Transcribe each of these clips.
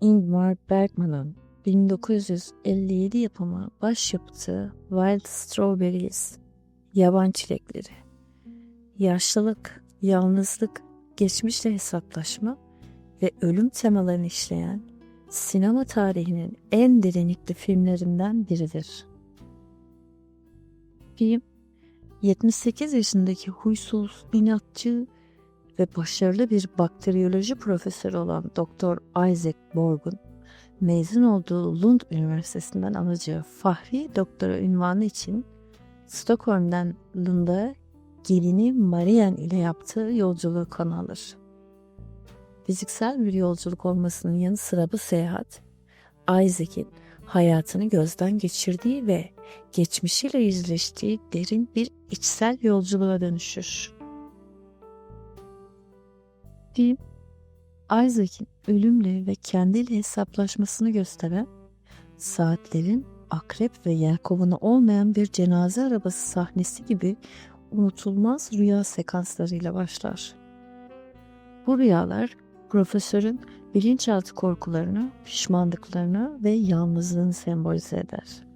Ingmar Bergman'ın 1957 yapımı başyapıtı Wild Strawberries, Yaban Çilekleri. Yaşlılık, yalnızlık, geçmişle hesaplaşma ve ölüm temalarını işleyen sinema tarihinin en derinlikli filmlerinden biridir. Film, 78 yaşındaki huysuz, inatçı ve başarılı bir bakteriyoloji profesörü olan Doktor Isaac Borg'un mezun olduğu Lund Üniversitesi'nden alacağı Fahri Doktora ünvanı için Stockholm'den Lund'a gelini Marian ile yaptığı yolculuğu konu alır. Fiziksel bir yolculuk olmasının yanı sıra bu seyahat, Isaac'in hayatını gözden geçirdiği ve geçmişiyle yüzleştiği derin bir içsel yolculuğa dönüşür. Film, Isaac'in ölümle ve kendiyle hesaplaşmasını gösteren saatlerin akrep ve yelkovunu olmayan bir cenaze arabası sahnesi gibi unutulmaz rüya sekanslarıyla başlar. Bu rüyalar profesörün bilinçaltı korkularını, pişmanlıklarını ve yalnızlığını sembolize eder.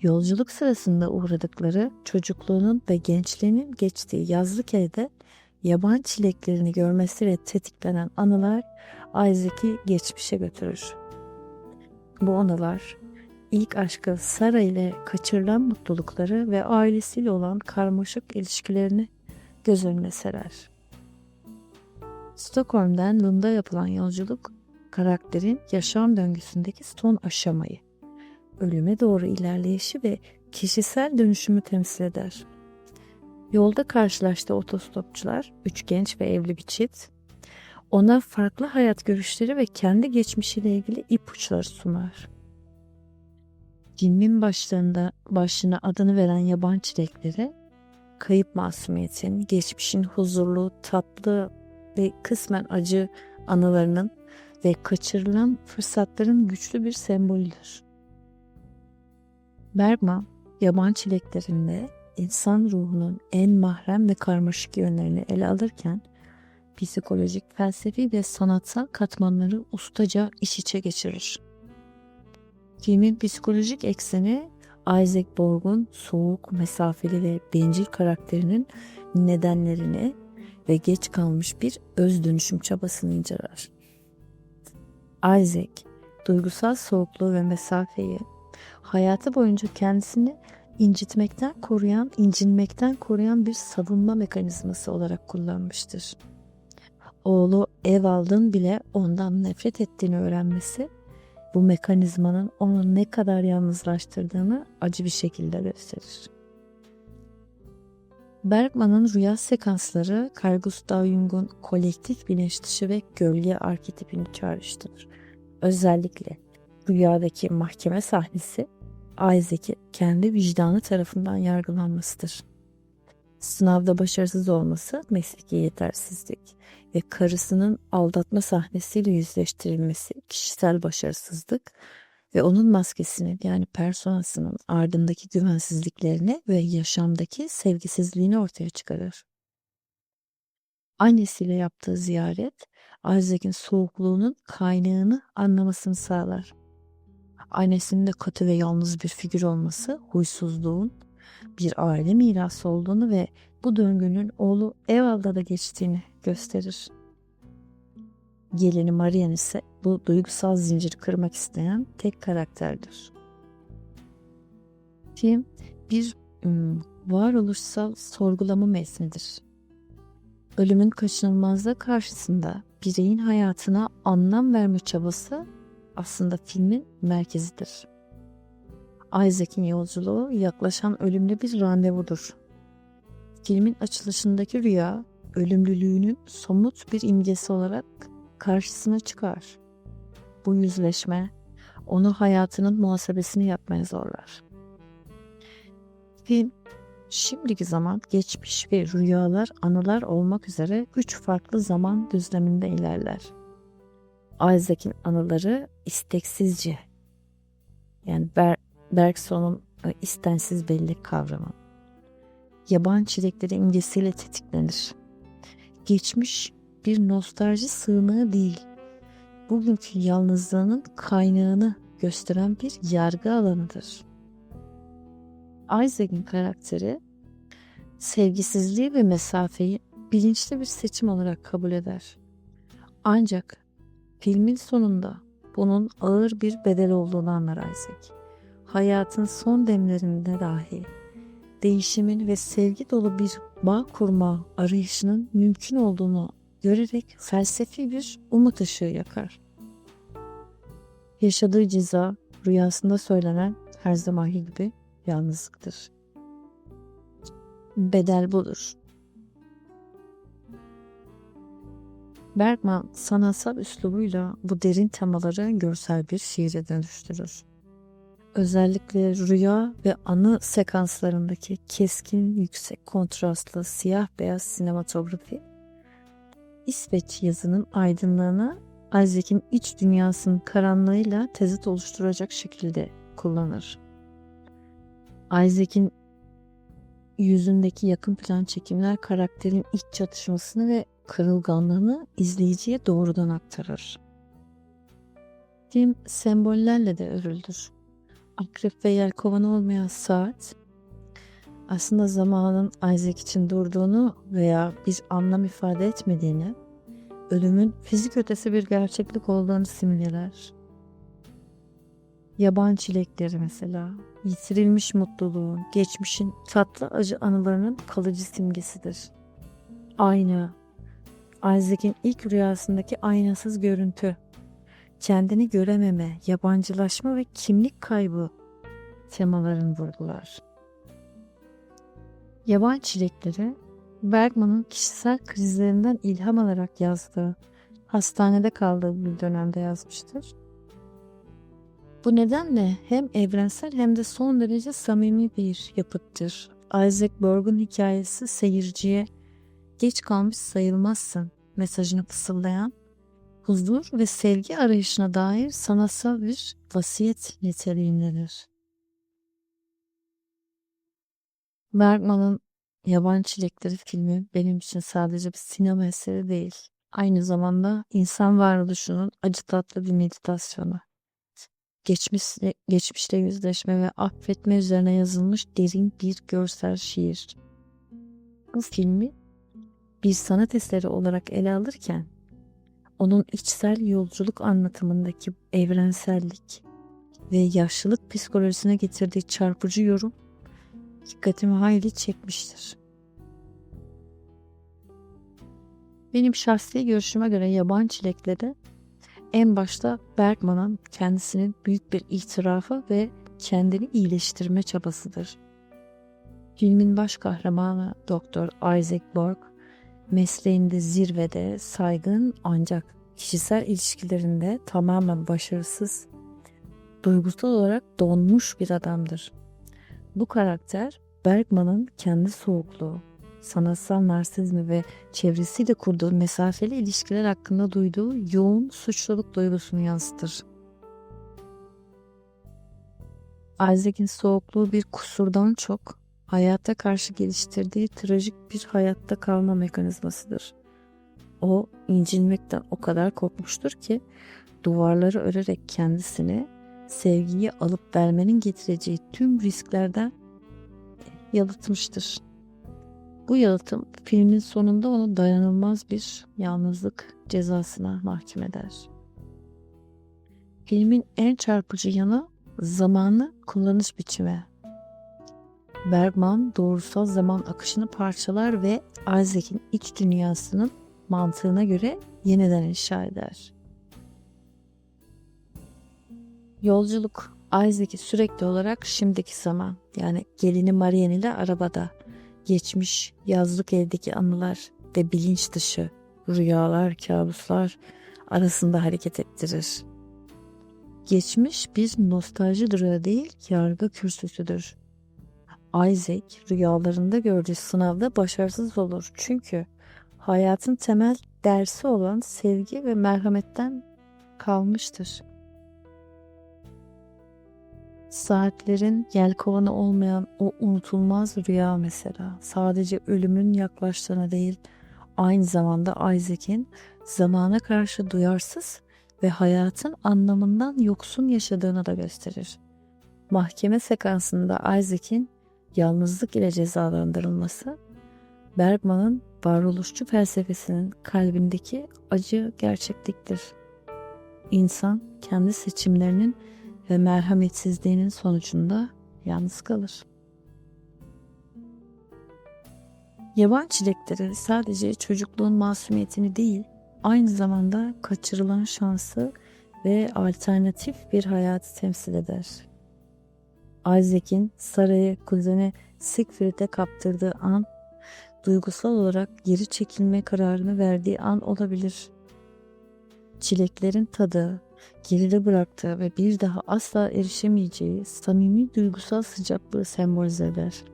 Yolculuk sırasında uğradıkları çocukluğunun ve gençliğinin geçtiği yazlık evde yaban çileklerini görmesiyle tetiklenen anılar Isaac'i geçmişe götürür. Bu anılar ilk aşkı Sara ile kaçırılan mutlulukları ve ailesiyle olan karmaşık ilişkilerini göz önüne serer. Stockholm'den Lund'a yapılan yolculuk karakterin yaşam döngüsündeki son aşamayı, ölüme doğru ilerleyişi ve kişisel dönüşümü temsil eder. Yolda karşılaştığı otostopçular, üç genç ve evli bir çift, ona farklı hayat görüşleri ve kendi geçmişiyle ilgili ipuçları sunar. Filmin başlarında başına adını veren yaban çilekleri, kayıp masumiyetin, geçmişin huzurlu, tatlı ve kısmen acı anılarının ve kaçırılan fırsatların güçlü bir sembolüdür. Bergman, yaban çileklerinde insan ruhunun en mahrem ve karmaşık yönlerini ele alırken psikolojik, felsefi ve sanatsal katmanları ustaca iç içe geçirir. Filmin psikolojik ekseni Isaac Borg'un soğuk, mesafeli ve bencil karakterinin nedenlerini ve geç kalmış bir öz dönüşüm çabasını inceler. Isaac, duygusal soğukluğu ve mesafeyi hayatı boyunca kendisini incitmekten koruyan, incinmekten koruyan bir savunma mekanizması olarak kullanmıştır. Oğlu Evald'ın bile ondan nefret ettiğini öğrenmesi bu mekanizmanın onu ne kadar yalnızlaştırdığını acı bir şekilde gösterir. Bergman'ın rüya sekansları Carl Gustav Jung'un kolektif bilinç dışı ve gölge arketipini çağrıştırır. Özellikle rüyadaki mahkeme sahnesi Isaac'i kendi vicdanı tarafından yargılanmasıdır. Sınavda başarısız olması mesleki yetersizlik ve karısının aldatma sahnesiyle yüzleştirilmesi kişisel başarısızlık ve onun maskesinin yani personasının ardındaki güvensizliklerini ve yaşamdaki sevgisizliğini ortaya çıkarır. Annesiyle yaptığı ziyaret Isaac'in soğukluğunun kaynağını anlamasını sağlar. Annesinin de katı ve yalnız bir figür olması huysuzluğun bir aile mirası olduğunu ve bu döngünün oğlu Eval'da da geçtiğini gösterir. Gelini Marian ise bu duygusal zinciri kırmak isteyen tek karakterdir. Film bir varoluşsal sorgulama metnidir. Ölümün kaçınılmazlığı karşısında bireyin hayatına anlam verme çabası aslında filmin merkezidir. Isaac'in yolculuğu yaklaşan ölümle bir randevudur. Filmin açılışındaki rüya ölümlülüğünün somut bir imgesi olarak karşısına çıkar. Bu yüzleşme onu hayatının muhasebesini yapmaya zorlar. Film şimdiki zaman, geçmiş ve rüyalar, anılar olmak üzere üç farklı zaman düzleminde ilerler. Isaac'in anıları isteksizce yani Ber Bergson'un e, istensiz belli kavramı. Yaban çilekleri imgesiyle tetiklenir. Geçmiş bir nostalji sığınağı değil. bugünkü yalnızlığının kaynağını gösteren bir yargı alanıdır. Isaac'in karakteri sevgisizliği ve mesafeyi bilinçli bir seçim olarak kabul eder. Ancak filmin sonunda bunun ağır bir bedel olduğunu anlar Isaac. Hayatın son demlerinde dahi değişimin ve sevgi dolu bir bağ kurma arayışının mümkün olduğunu görerek felsefi bir umut ışığı yakar. Yaşadığı ceza rüyasında söylenen her zamanki gibi yalnızlıktır. Bedel budur. Bergman sanatsal üslubuyla bu derin temaları görsel bir şiire dönüştürür. Özellikle rüya ve anı sekanslarındaki keskin, yüksek kontrastlı siyah beyaz sinematografi, İsveç yazının aydınlığını Isaac'in iç dünyasının karanlığıyla tezit oluşturacak şekilde kullanır. Isaac'in yüzündeki yakın plan çekimler karakterin iç çatışmasını ve kırılganlığını izleyiciye doğrudan aktarır. Film sembollerle de örüldür. Akrep ve yelkovan olmayan saat aslında zamanın Isaac için durduğunu veya bir anlam ifade etmediğini, ölümün fizik ötesi bir gerçeklik olduğunu simgeler. Yaban çilekleri mesela, yitirilmiş mutluluğun, geçmişin tatlı acı anılarının kalıcı simgesidir. Ayna, Isaac'in ilk rüyasındaki aynasız görüntü, kendini görememe, yabancılaşma ve kimlik kaybı temaların vurgular. Yaban çilekleri Bergman'ın kişisel krizlerinden ilham alarak yazdığı, hastanede kaldığı bir dönemde yazmıştır. Bu nedenle hem evrensel hem de son derece samimi bir yapıttır. Isaac Berg'un hikayesi seyirciye geç kalmış sayılmazsın mesajını fısıldayan huzur ve sevgi arayışına dair sanatsal bir vasiyet niteliğindedir. Bergman'ın Yaban Çilekleri filmi benim için sadece bir sinema eseri değil. Aynı zamanda insan varoluşunun acı tatlı bir meditasyonu. Geçmişle, geçmişle yüzleşme ve affetme üzerine yazılmış derin bir görsel şiir. Bu filmi bir sanat eseri olarak ele alırken onun içsel yolculuk anlatımındaki evrensellik ve yaşlılık psikolojisine getirdiği çarpıcı yorum dikkatimi hayli çekmiştir. Benim şahsi görüşüme göre yaban çilekleri en başta Bergman'ın kendisinin büyük bir itirafı ve kendini iyileştirme çabasıdır. Filmin baş kahramanı Doktor Isaac Borg mesleğinde zirvede, saygın ancak kişisel ilişkilerinde tamamen başarısız, duygusal olarak donmuş bir adamdır. Bu karakter Bergman'ın kendi soğukluğu, sanatsal narsizmi ve çevresiyle kurduğu mesafeli ilişkiler hakkında duyduğu yoğun suçluluk duygusunu yansıtır. Isaac'in soğukluğu bir kusurdan çok hayata karşı geliştirdiği trajik bir hayatta kalma mekanizmasıdır. O incinmekten o kadar korkmuştur ki duvarları örerek kendisini sevgiyi alıp vermenin getireceği tüm risklerden yalıtmıştır. Bu yalıtım filmin sonunda onu dayanılmaz bir yalnızlık cezasına mahkum eder. Filmin en çarpıcı yanı zamanı kullanış biçimi. Bergman doğrusal zaman akışını parçalar ve Isaac'in iç dünyasının mantığına göre yeniden inşa eder. Yolculuk Isaac'i sürekli olarak şimdiki zaman yani gelini Marianne ile arabada geçmiş yazlık evdeki anılar ve bilinç dışı rüyalar, kabuslar arasında hareket ettirir. Geçmiş bir nostalji durağı değil, yargı kürsüsüdür. Isaac rüyalarında gördüğü sınavda başarısız olur. Çünkü hayatın temel dersi olan sevgi ve merhametten kalmıştır. Saatlerin yelkovanı olmayan o unutulmaz rüya mesela sadece ölümün yaklaştığına değil aynı zamanda Isaac'in zamana karşı duyarsız ve hayatın anlamından yoksun yaşadığını da gösterir. Mahkeme sekansında Isaac'in yalnızlık ile cezalandırılması, Bergman'ın varoluşçu felsefesinin kalbindeki acı gerçekliktir. İnsan kendi seçimlerinin ve merhametsizliğinin sonucunda yalnız kalır. Yaban çilekleri sadece çocukluğun masumiyetini değil, aynı zamanda kaçırılan şansı ve alternatif bir hayatı temsil eder. Isaac'in Sara'yı kuzeni Siegfried'e kaptırdığı an, duygusal olarak geri çekilme kararını verdiği an olabilir. Çileklerin tadı, geride bıraktığı ve bir daha asla erişemeyeceği samimi duygusal sıcaklığı sembolize eder.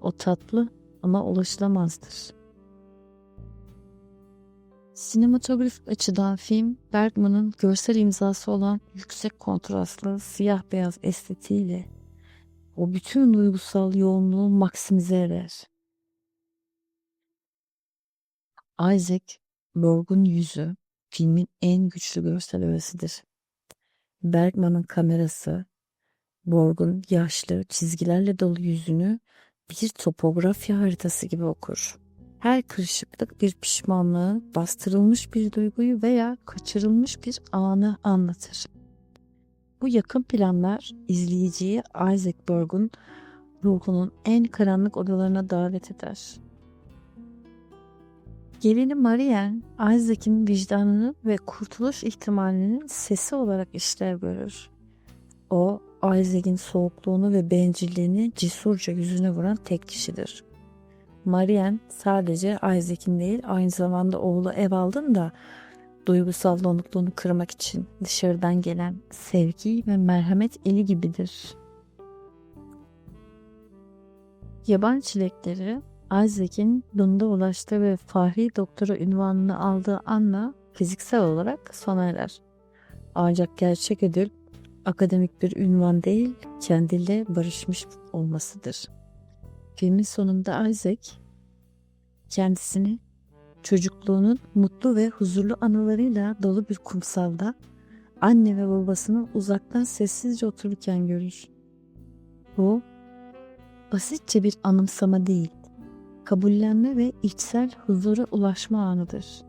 O tatlı ama ulaşılamazdır. Sinematografik açıdan film, Bergman'ın görsel imzası olan yüksek kontrastlı siyah beyaz estetiğiyle o bütün duygusal yoğunluğu maksimize eder. Isaac Borg'un yüzü filmin en güçlü görsel öğesidir. Bergman'ın kamerası Borg'un yaşlı çizgilerle dolu yüzünü bir topografya haritası gibi okur. Her kırışıklık bir pişmanlığı, bastırılmış bir duyguyu veya kaçırılmış bir anı anlatır. Bu yakın planlar izleyiciyi Isaac Berg'un ruhunun en karanlık odalarına davet eder. Gelini Marianne, Isaac'in vicdanını ve kurtuluş ihtimalinin sesi olarak işlev görür. O, Isaac'in soğukluğunu ve bencilliğini cesurca yüzüne vuran tek kişidir. Marianne sadece Isaac'in değil aynı zamanda oğlu ev aldın da duygusal donukluğunu kırmak için dışarıdan gelen sevgi ve merhamet eli gibidir. Yaban çilekleri Isaac'in Lund'a ulaştığı ve Fahri Doktora ünvanını aldığı anla fiziksel olarak sona erer. Ancak gerçek ödül akademik bir ünvan değil, kendiyle barışmış olmasıdır. Filmin sonunda Isaac kendisini çocukluğunun mutlu ve huzurlu anılarıyla dolu bir kumsalda anne ve babasını uzaktan sessizce otururken görür. Bu basitçe bir anımsama değil, kabullenme ve içsel huzura ulaşma anıdır.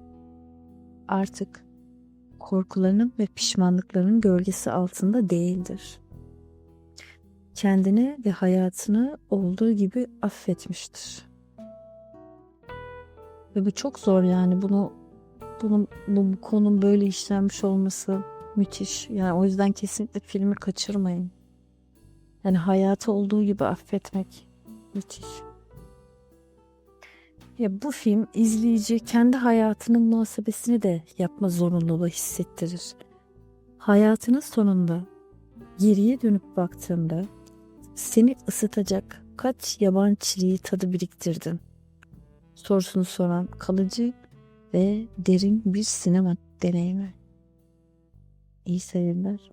Artık korkularının ve pişmanlıklarının gölgesi altında değildir. Kendini ve hayatını olduğu gibi affetmiştir. Ve bu çok zor yani bunu bunun bu, bu konunun böyle işlenmiş olması müthiş. Yani o yüzden kesinlikle filmi kaçırmayın. Yani hayatı olduğu gibi affetmek müthiş. Ya bu film izleyici kendi hayatının muhasebesini de yapma zorunluluğu hissettirir. Hayatının sonunda geriye dönüp baktığında seni ısıtacak kaç yaban çiliği tadı biriktirdin? Sorusunu soran kalıcı ve derin bir sinema deneyimi. İyi seyirler.